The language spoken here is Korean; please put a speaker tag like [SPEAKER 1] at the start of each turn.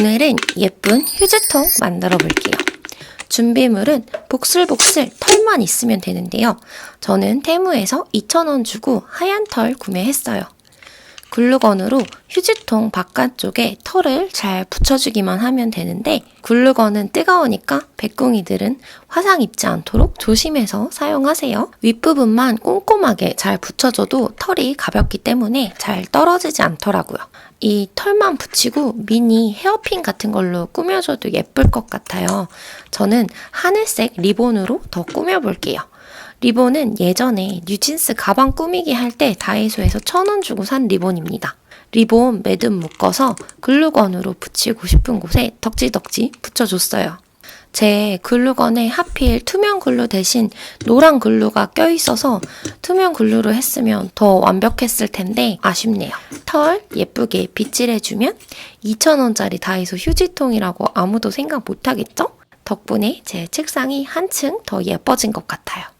[SPEAKER 1] 오늘은 예쁜 휴지통 만들어 볼게요. 준비물은 복슬복슬 털만 있으면 되는데요. 저는 테무에서 2,000원 주고 하얀 털 구매했어요. 글루건으로 휴지통 바깥쪽에 털을 잘 붙여주기만 하면 되는데 글루건은 뜨거우니까 백궁이들은 화상 입지 않도록 조심해서 사용하세요. 윗부분만 꼼꼼하게 잘 붙여줘도 털이 가볍기 때문에 잘 떨어지지 않더라고요. 이 털만 붙이고 미니 헤어핀 같은 걸로 꾸며줘도 예쁠 것 같아요. 저는 하늘색 리본으로 더 꾸며볼게요. 리본은 예전에 뉴진스 가방 꾸미기 할 때 다이소에서 천 원 주고 산 리본입니다. 리본 매듭 묶어서 글루건으로 붙이고 싶은 곳에 덕지덕지 붙여줬어요. 제 글루건에 하필 투명 글루 대신 노란 글루가 껴있어서 투명 글루로 했으면 더 완벽했을 텐데 아쉽네요. 털 예쁘게 빗질해주면 2,000원짜리 다이소 휴지통이라고 아무도 생각 못하겠죠? 덕분에 제 책상이 한층 더 예뻐진 것 같아요.